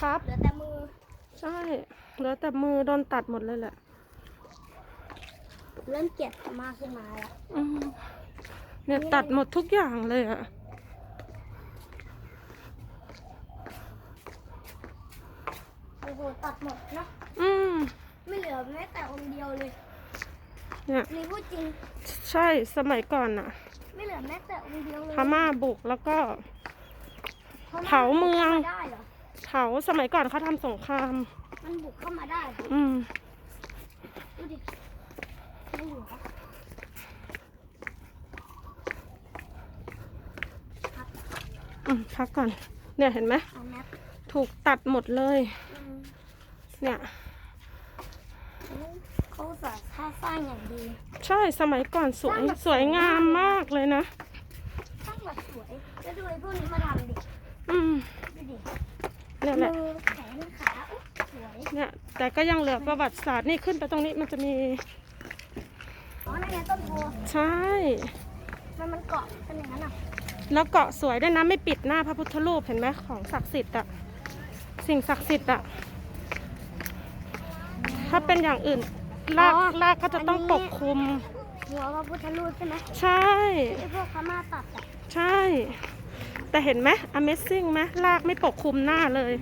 ครับเหลือแต่มือ ใช่เหลือแต่มือโดนตัดหมดเลยแหละ เริ่มเกลียดพม่าขึ้นมาแล้วอืมเนี่ยตัดหมดทุกอย่างเลยอะโอ้โหตัดหมดเนอะอืม ไม่เหลือแม้แต่องค์เดียวเลยเนี่ย นี่พูดจริง ใช่สมัยก่อนอะไม่เหลือแม้แต่องค์เดียวเลยพม่าบุกแล้วก็พม่เผาเมืองบุกข้าาได้เหรอ เผาสมัยก่อนเขาทำสงคราม มันบุกเข้ามาได้เหรออืมดูดิไม่เหลืออืมพักก่อน เนี่ยเห็นไหมเอาแมปถูกตัดหมดเลย อืมเนี่ย เขาสาท่าสร้างอย่างดี ใช่สมัยก่อนสวยสวยงามมากเลยนะ สร้างแบบสวย แล้วดูไอ้พวกนี้มาทำดิ อืมดูดิ เนี่ยแหละมือแขนขาอุ๊ยสวยเนี่ยแต่ก็ยังเหลือประวัติศาสตร์นี่ขึ้นไปตรงนี้มันจะมีอ๋อนั่นไงต้นโพใช่ มันมันเกาะกันอย่างนั้นอะแล้วเกาะสวยด้วยนะไม่ปิดหน้าพระพุทธรูปเห็นไหมของศักดิ์สิทธิ์อะสิ่งศักดิ์สิทธิ์อะถ้าเป็นอย่างอื่นรากรากก็จะต้องปกคลุมหัวพระพุทธรูปใช่ไหมใช่ไอ้พวกพม่าตัดอะใช่ แต่เห็นไหม Amazing ไหมลากไม่ปกคลุมหน้าเลย